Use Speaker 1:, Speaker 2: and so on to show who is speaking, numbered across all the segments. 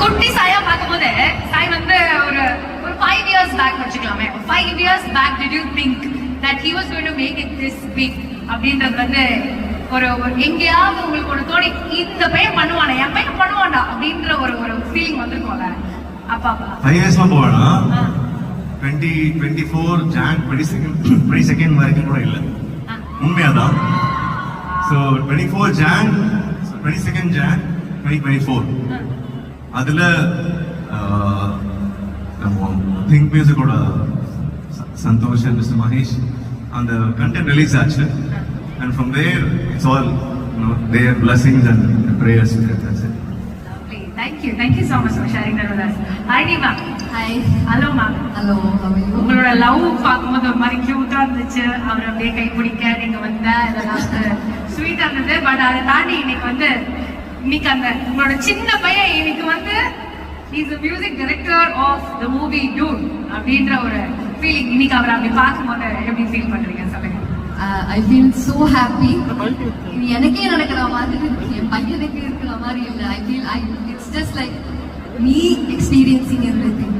Speaker 1: குட்டி சாயா பார்க்கும்போது சாய் வந்து ஒரு ஒரு ஃபைவ் இயர்ஸ் பேக் வச்சுக்கலாமே. Five years back did you think that he was going to make it this big அப்படின்றது வந்து ஒரு ஒரு எங்கேயாவது உங்களுக்கு ஒரு தோணி இந்த பையன் பண்ணுவானே என் பையன் பண்ணுவான்டா அப்படின்ற ஒரு ஒரு ஃபீலிங் வந்திருக்கும்ல அப்பா
Speaker 2: ஃபைவ் இயர்ஸ்லாம் போவேனா twenty twenty four June twenty second twenty second வரைக்கும் கூட இல்லை. உண்மையாதான். So twenty four June twenty second June twenty twenty four அதில் நம்ம திங்க் மியூசிக்கோட சந்தோஷ் அண்ட் மிஸ்டர் மகேஷ் அந்த கண்டென்ட் ரிலீஸ் ஆச்சு and from there it's all their blessings and prayers
Speaker 1: Lovely. Thank you. Thank you so much for sharing that with us. Hi, Neema.
Speaker 3: Hi
Speaker 1: Hello, ma'am.
Speaker 3: Hello how you
Speaker 1: உங்களோட love பார்க்கும்போது ஒரு மாதிரி கியூட்டா இருந்துச்சு அவர் அப்படியே கை பிடிக்க நீங்க வந்த இதெல்லாம் ஸ்வீட்டா இருந்தது பட் அதை தாண்டி இன்னைக்கு வந்து இன்னைக்கு அந்த உங்களோட சின்ன பையன் இன்னைக்கு வந்து is music director of the movie dude அப்படின்ற ஒரு ஃபீலிங் இன்னைக்கு அவர் அப்படி பார்க்கும்போது எப்படி ஃபீல் பண்றீங்க சொல்லுங்க.
Speaker 3: ஐ ஃபீல் சோ ஹாப்பி இது எனக்கே நடக்கிற மாதிரி இருக்கு. என் பையனுக்கு இருக்கிற மாதிரி இல்லை. I feel I it's just like me experiencing everything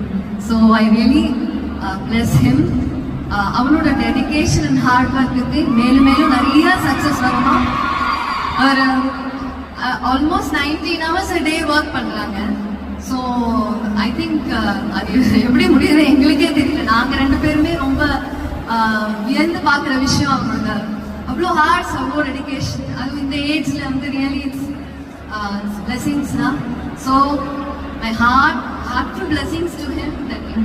Speaker 3: so I really bless him அவனோட டெடிகேஷன் அண்ட் ஹார்ட் ஒர்க்குக்கு மேலும் மேலும் நிறைய சக்ஸஸ் வரணும் அவர் almost nineteen hours day work பண்ணுறாங்க ஸோ ஐ திங்க் அது எப்படி முடியுது எங்களுக்கே தெரியல. நாங்கள் ரெண்டு பேருமே ரொம்ப uh, வியந்து பார்க்குற விஷயம் அவங்களோட. அவ்வளோ ஹார்ட்ஸ் அவ்வளோ டெடிகேஷன் அதுவும் இந்த ஏஜ்ல வந்து ரியலி இட்ஸ் பிளெஸிங்ஸ் தான். So my heart heartful blessings to him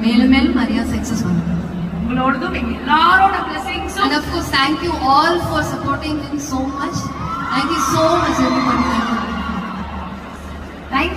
Speaker 3: மேலும் மேலும் நிறைய சக்ஸஸ் வரும்.
Speaker 1: உங்களோடதும் எல்லாரோட பிளஸிங்ஸும்
Speaker 3: And of course, thank you all for supporting him so much. Thank you so